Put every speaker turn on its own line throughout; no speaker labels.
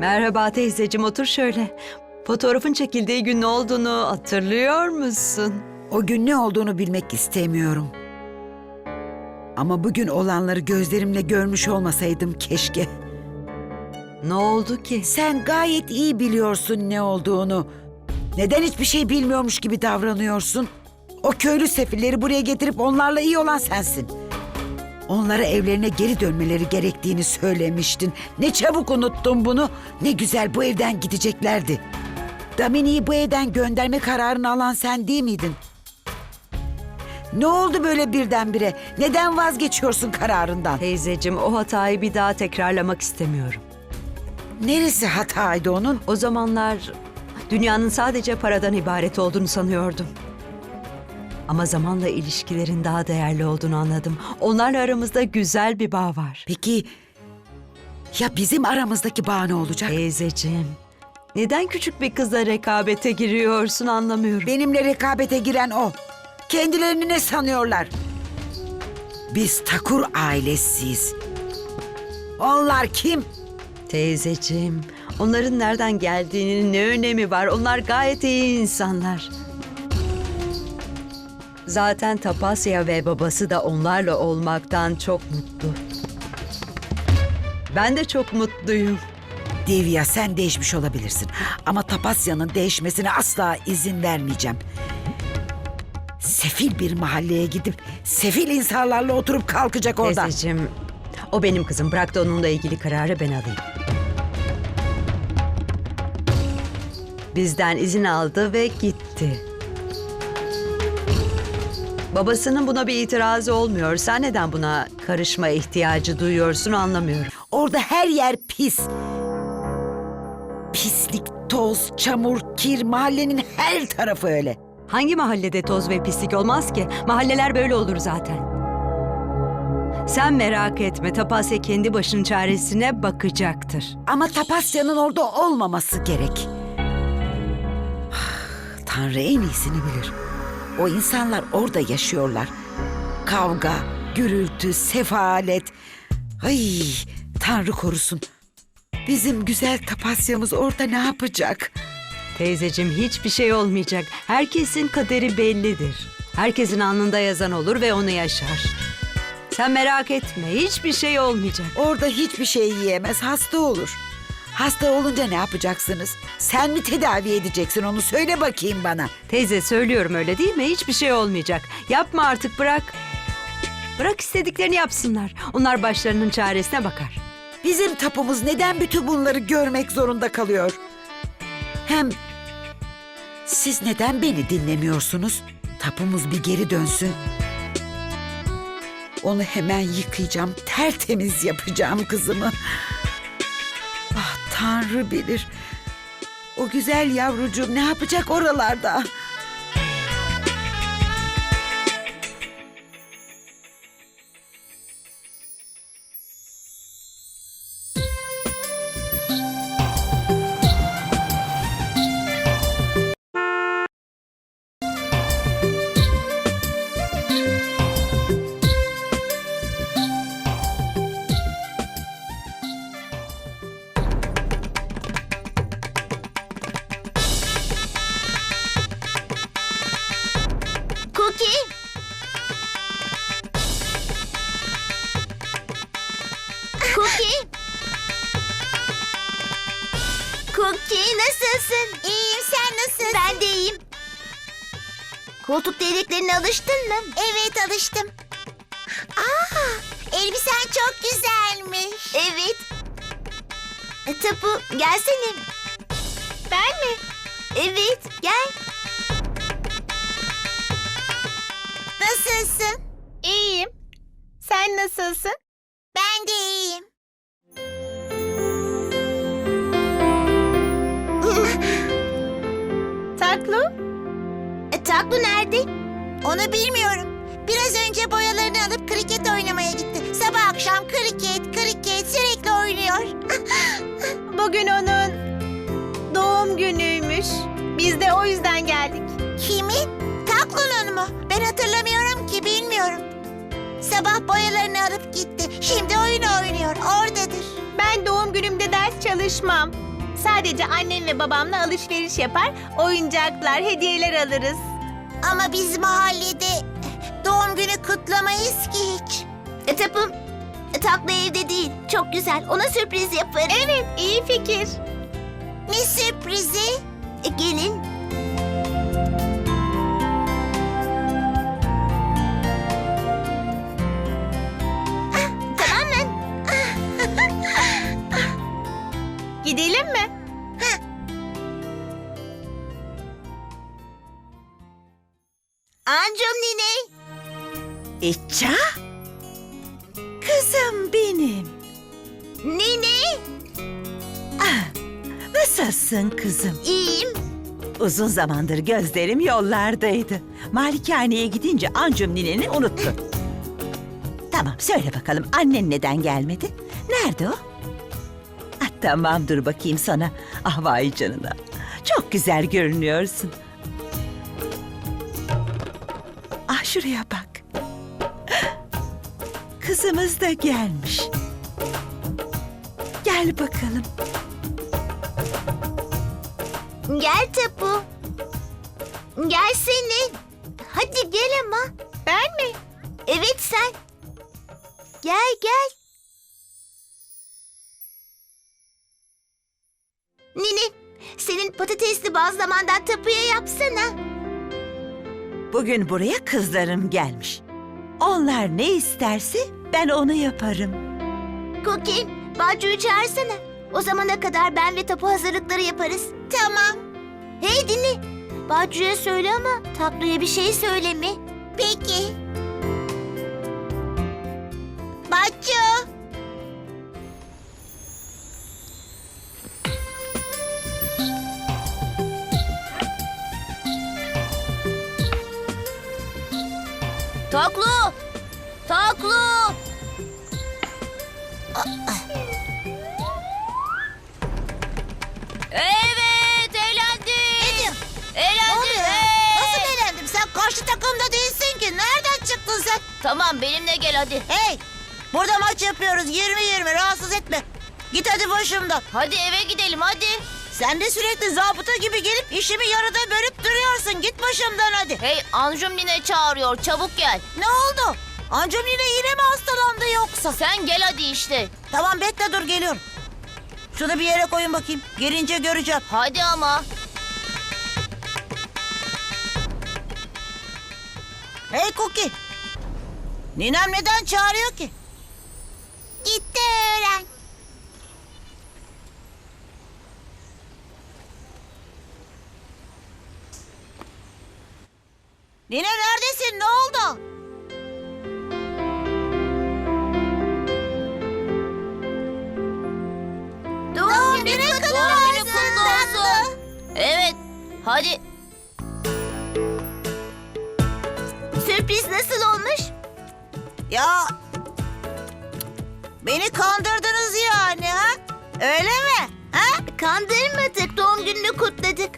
Merhaba teyzeciğim otur şöyle. Fotoğrafın çekildiği gün ne olduğunu hatırlıyor musun?
O gün ne olduğunu bilmek istemiyorum. Ama bugün olanları gözlerimle görmüş olmasaydım keşke.
Ne oldu ki?
Sen gayet iyi biliyorsun ne olduğunu. Neden hiçbir şey bilmiyormuş gibi davranıyorsun? O köylü sefilleri buraya getirip onlarla iyi olan sensin. Onlara evlerine geri dönmeleri gerektiğini söylemiştin. Ne çabuk unuttun bunu. Ne güzel bu evden gideceklerdi. Damini'yi bu evden gönderme kararını alan sen değil miydin? Ne oldu böyle birdenbire? Neden vazgeçiyorsun kararından?
Teyzeciğim o hatayı bir daha tekrarlamak istemiyorum.
Neresi hataydı onun?
O zamanlar dünyanın sadece paradan ibaret olduğunu sanıyordum. Ama zamanla ilişkilerin daha değerli olduğunu anladım. Onlarla aramızda güzel bir bağ var.
Peki ya bizim aramızdaki bağ ne olacak?
Teyzeciğim, neden küçük bir kızla rekabete giriyorsun anlamıyorum.
Benimle rekabete giren o. Kendilerini ne sanıyorlar? Biz Takur ailesiyiz. Onlar kim?
Teyzeciğim, onların nereden geldiğinin ne önemi var? Onlar gayet iyi insanlar. Zaten Tapasya ve babası da onlarla olmaktan çok mutlu. Ben de çok mutluyum.
Divya sen değişmiş olabilirsin. Ama Tapasya'nın değişmesine asla izin vermeyeceğim. Sefil bir mahalleye gidip sefil insanlarla oturup kalkacak orada.
Teyzeciğim, o benim kızım. Bırak da onunla ilgili kararı ben alayım. Bizden izin aldı ve gitti. Babasının buna bir itirazı olmuyor. Sen neden buna karışma ihtiyacı duyuyorsun anlamıyorum.
Orada her yer pis. Pislik, toz, çamur, kir mahallenin her tarafı öyle.
Hangi mahallede toz ve pislik olmaz ki? Mahalleler böyle olur zaten. Sen merak etme. Tapasya kendi başının çaresine bakacaktır.
Ama Tapasya'nın orada olmaması gerek. Tanrı en iyisini bilir. O insanlar orada yaşıyorlar. Kavga, gürültü, sefalet. Ay Tanrı korusun. Bizim güzel Tapasya'mız orada ne yapacak?
Teyzeciğim hiçbir şey olmayacak. Herkesin kaderi bellidir. Herkesin alnında yazan olur ve onu yaşar. Sen merak etme hiçbir şey olmayacak.
Orada hiçbir şey yiyemez, hasta olur. Hasta olunca ne yapacaksınız? Sen mi tedavi edeceksin onu söyle bakayım bana.
Teyze söylüyorum öyle değil mi? Hiçbir şey olmayacak. Yapma artık bırak. Bırak istediklerini yapsınlar. Onlar başlarının çaresine bakar.
Bizim tapumuz neden bütün bunları görmek zorunda kalıyor? Hem siz neden beni dinlemiyorsunuz? Tapumuz bir geri dönsün. Onu hemen yıkayacağım, tertemiz yapacağım kızımı. Tanrı bilir. O güzel yavrucuğum ne yapacak oralarda?
Alıştın mı? Evet alıştım. Aa, elbisen çok güzelmiş. Evet. E, Tapu gelsene. Ben mi? Evet gel. Nasılsın? İyiyim. Sen nasılsın? Ben de iyiyim. Taklu? E, nerede? Onu bilmiyorum. Biraz önce boyalarını alıp kriket oynamaya gitti. Sabah akşam kriket, kriket sürekli oynuyor.
Bugün onun doğum günüymüş. Biz de o yüzden geldik.
Kimin? Taklu'nun Ben hatırlamıyorum ki bilmiyorum. Sabah boyalarını alıp gitti. Şimdi oyun oynuyor. Oradadır.
Ben doğum günümde ders çalışmam. Sadece annem ve babamla alışveriş yapar, oyuncaklar, hediyeler alırız.
Ama biz mahallede doğum günü kutlamayız ki hiç. E tapım, Takla evde değil. Çok güzel. Ona sürpriz yaparım.
Evet, iyi fikir.
Ne sürprizi? E, gelin.
İça? Kızım benim.
Nine.
Nasılsın kızım?
İyiyim.
Uzun zamandır gözlerim yollardaydı. Malikaneye gidince ancım nineni unuttun. tamam söyle bakalım annen neden gelmedi? Nerede o? Ah, tamam dur bakayım sana. Ah vay canına. Çok güzel görünüyorsun. Ah şuraya bak. Kızımız da gelmiş. Gel bakalım.
Gel Tapu. Gelsene. Hadi gel ama.
Ben mi?
Evet sen. Gel gel. Nine, senin patatesli bazlamandan tapuya yapsana.
Bugün buraya kızlarım gelmiş. Onlar ne isterse ben onu yaparım.
Cookie, Bacu'yu çağırsana. O zamana kadar ben ve tapu hazırlıkları yaparız. Tamam. Hey dinle. Bacu'ya söyle ama Tatlı'ya bir şey söyleme. Peki. Çıktın sen?
Tamam benimle gel hadi.
Hey, burada maç yapıyoruz. 20-20 rahatsız etme. Git hadi başımdan.
Hadi eve gidelim hadi.
Sen de sürekli zabıta gibi gelip işimi yarıda bölüp duruyorsun. Git başımdan hadi.
Hey Anjum Nine çağırıyor çabuk gel.
Ne oldu? Ancam yine yine mi hastalandı yoksa?
Sen gel hadi işte.
Tamam bekle dur geliyorum. Şunu bir yere koyun bakayım. Gelince göreceğim.
Hadi ama.
Hey Cookie. Ninem neden çağırıyor ki? Git de öğren. Nine neredesin? Ne oldu? Doğum günü kutlu olsun.
Evet hadi.
Ya beni kandırdınız yani ha? Öyle mi? Ha? Kandırmadık. Doğum gününü kutladık.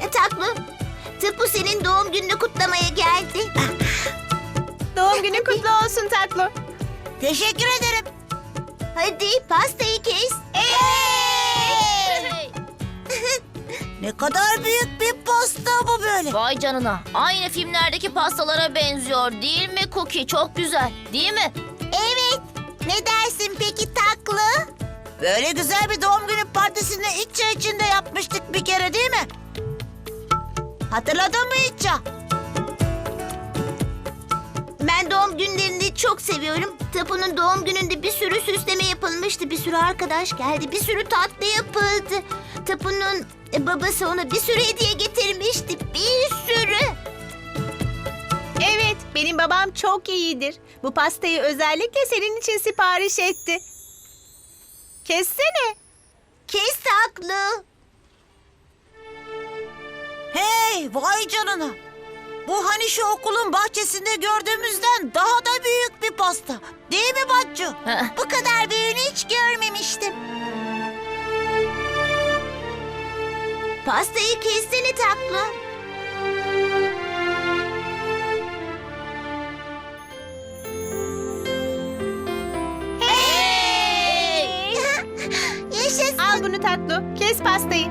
E, Taklı, Tıpkı senin doğum gününü kutlamaya geldi.
Doğum günün kutlu olsun Taklo.
Teşekkür ederim. Hadi pastayı kes.
Hey!
Ne kadar büyük bir pasta bu böyle.
Vay canına. Aynı filmlerdeki pastalara benziyor değil mi Cookie? Çok güzel değil mi?
Evet. Ne dersin peki Taklı? Böyle güzel bir doğum günü partisini İtça içinde yapmıştık bir kere değil mi? Hatırladın mı İtça? Ben doğum günlerini çok seviyorum. Tapu'nun doğum gününde bir sürü süsleme yapılmıştı. Bir sürü arkadaş geldi. Bir sürü tatlı yapıldı. Tapu'nun babası ona bir sürü hediye getirmişti. Bir sürü.
Evet, benim babam çok iyidir. Bu pastayı özellikle senin için sipariş etti. Kessene.
Kes taklı. Hey vay canına. Bu hani şu okulun bahçesinde gördüğümüzden daha da büyük bir pasta. Değil mi Batcu?
Heh.
Bu kadar büyüğünü hiç görmemiştim. Pastayı kessene tatlım.
Hey!
Yaşasın.
Al bunu tatlı. Kes pastayı.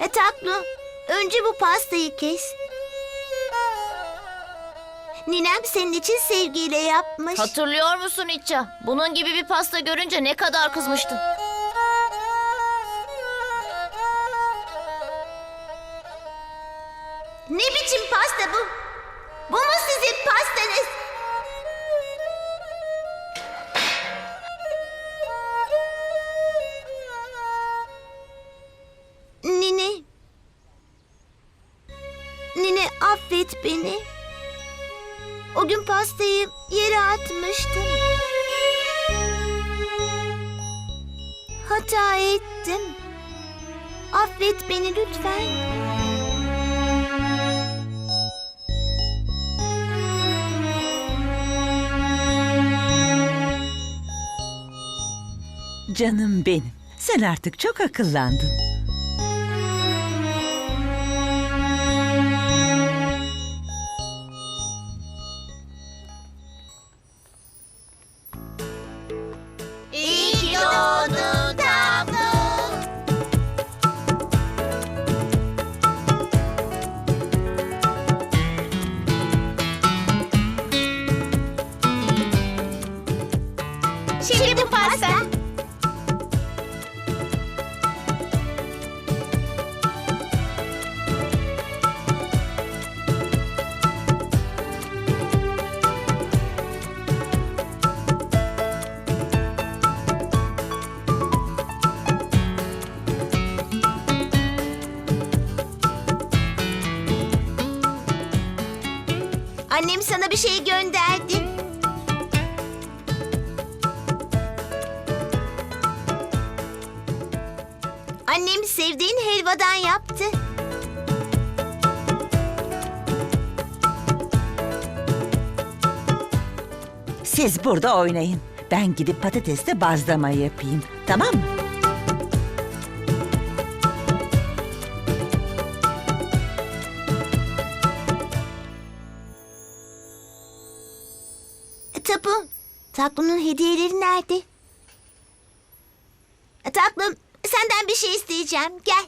E tatlım, önce bu pastayı kes. Ninem senin için sevgiyle yapmış.
Hatırlıyor musun İtça? Bunun gibi bir pasta görünce ne kadar kızmıştın.
Affet beni. O gün pastayı yere atmıştım. Hata ettim. Affet beni lütfen.
Canım benim. Sen artık çok akıllandın.
Annem sevdiğin helvadan yaptı.
Siz burada oynayın. Ben gidip patatesle bazlama yapayım. Tamam mı?
Tapu, tatlımın hediyeleri nerede? E, Tatlım, senden bir şey isteyeceğim. Gel.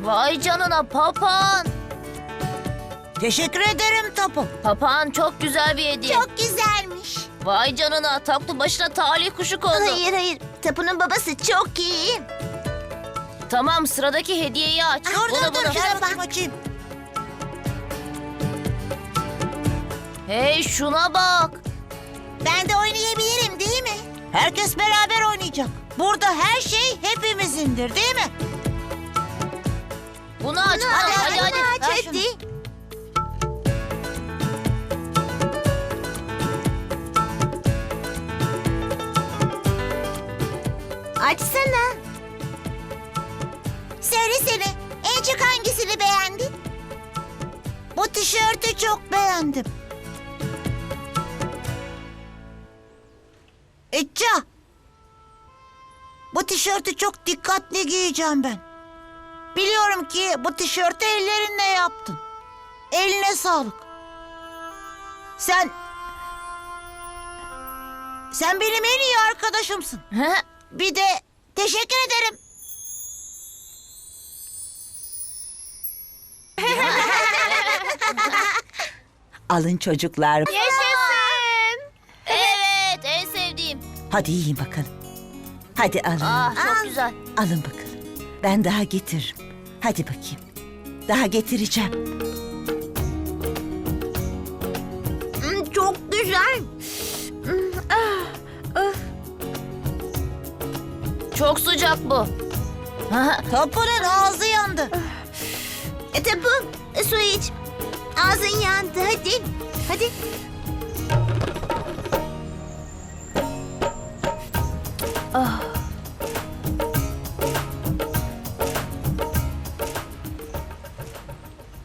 Vay canına papağan.
Teşekkür ederim Topu.
Papağan çok güzel bir hediye.
Çok güzelmiş.
Vay canına tatlı başına talih kuşu kondu.
Hayır hayır, Tapu'nun babası çok iyi.
Tamam sıradaki hediyeyi aç. bunu bunu.
açayım.
Hey şuna bak.
Ben de oynayabilirim değil mi?
Herkes beraber oynayacak. Burada her şey hepimizindir değil mi?
Bunu aç.
Hadi
Hadi hadi.
hadi,
hadi.
aç hadi. Açsana. Söylesene, en çok hangisini beğendin?
Bu tişörtü çok beğendim. İtça. Bu tişörtü çok dikkatli giyeceğim ben. Biliyorum ki bu tişörtü ellerinle yaptın. Eline sağlık. Sen... Sen benim en iyi arkadaşımsın. Bir de teşekkür ederim.
Alın çocuklar.
Yaşasın.
Evet en sevdiğim.
Hadi yiyin bakalım. Hadi alın.
Ah çok güzel.
Alın bakalım. Ben daha getiririm. Hadi bakayım. Daha getireceğim.
Hmm, Çok güzel.
Çok sıcak bu.
Topunun ağzı yandı.
E, tapu, e, su iç. Ağzın yandı hadi. Hadi.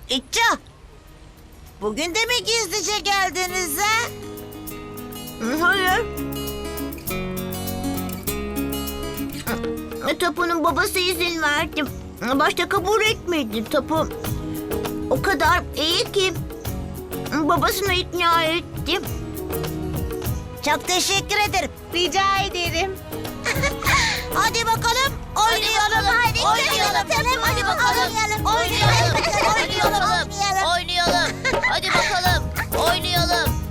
İtça. Bugün de mi gizlice geldiniz ha?
Hayır. Tapu'nun babası izin verdi. Başta kabul etmedi Tapu. O kadar iyi ki babasını ikna ettim.
Çok teşekkür ederim.
Rica ederim.
Hadi bakalım oynayalım.
Hadi
oynayalım.
Hadi bakalım.
Oynayalım.
Oynayalım. Oynayalım. Hadi bakalım. Oynayalım.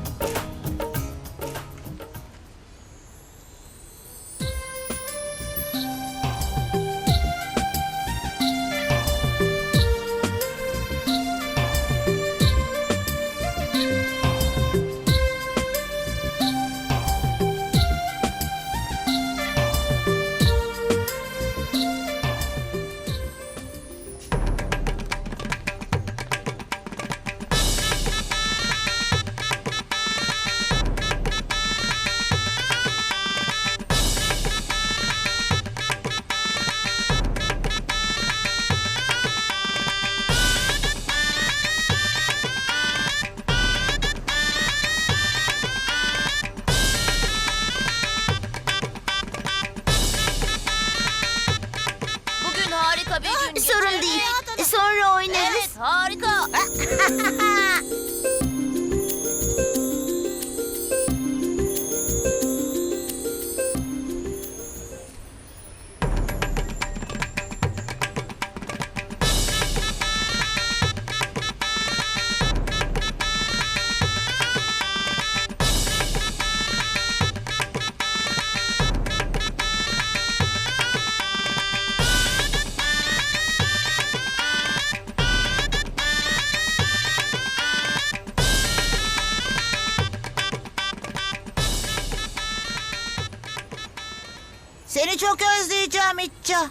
İtça.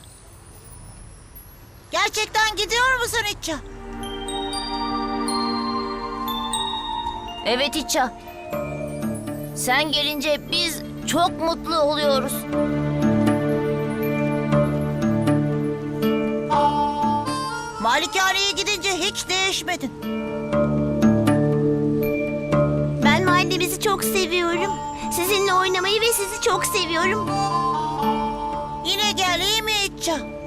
Gerçekten gidiyor musun İtça?
Evet İtça. Sen gelince biz çok mutlu oluyoruz.
Malikaneye gidince hiç değişmedin.
Ben mahallemizi çok seviyorum. Sizinle oynamayı ve sizi çok seviyorum.
Yine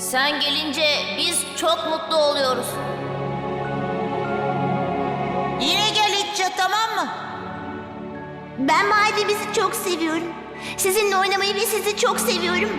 Sen gelince biz çok mutlu oluyoruz.
Yine gel İtça tamam mı?
Ben mahallemizi çok seviyorum. Sizinle oynamayı ve sizi çok seviyorum.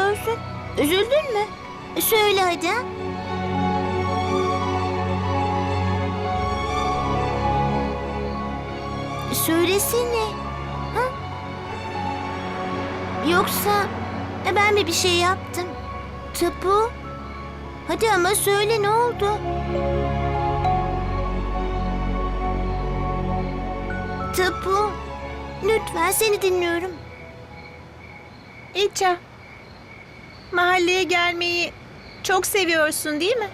Susuyorsun? Üzüldün mü? Söyle hadi. ha? Söylesene. Ha? Yoksa ben mi bir şey yaptım? Tapu, hadi ama söyle ne oldu? Tapu, lütfen seni dinliyorum.
İça. Mahalleye gelmeyi çok seviyorsun değil mi?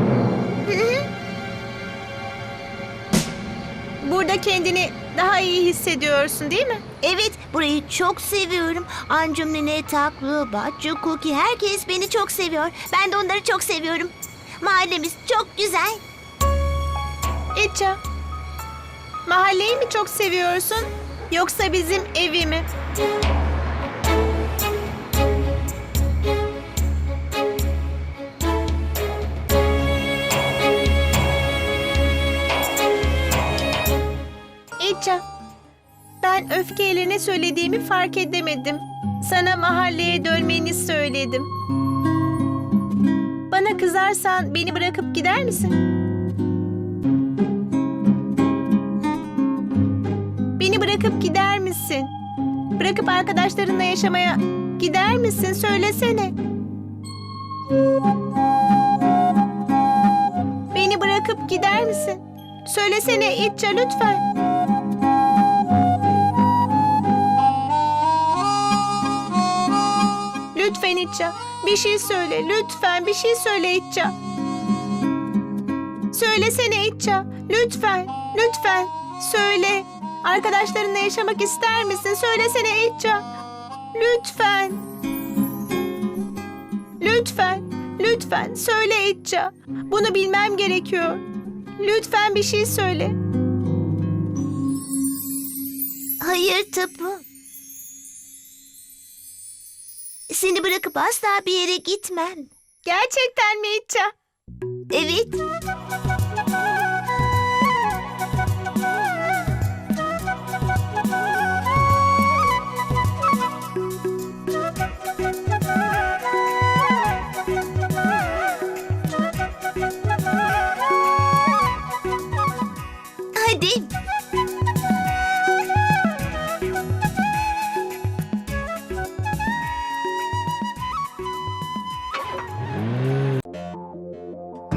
Burada kendini daha iyi hissediyorsun değil mi?
Evet, burayı çok seviyorum. Ancum Nene, Taklu, Batçu, Cookie, herkes beni çok seviyor. Ben de onları çok seviyorum. Mahallemiz çok güzel.
İça. Mahalleyi mi çok seviyorsun yoksa bizim evi mi? Ben öfkeyle ne söylediğimi fark edemedim. Sana mahalleye dönmeni söyledim. Bana kızarsan beni bırakıp gider misin? Beni bırakıp gider misin? Bırakıp arkadaşlarınla yaşamaya gider misin? Söylesene. Beni bırakıp gider misin? Söylesene İtça lütfen. Lütfen İtça. Bir şey söyle. Lütfen bir şey söyle İtça. Söylesene İtça. Lütfen. Lütfen. Söyle. Arkadaşlarınla yaşamak ister misin? Söylesene İtça. Lütfen. Lütfen. Lütfen. Söyle İtça. Bunu bilmem gerekiyor. Lütfen bir şey söyle.
Hayır Tapu. Seni bırakıp asla bir yere gitmem.
Gerçekten mi İtça?
Evet.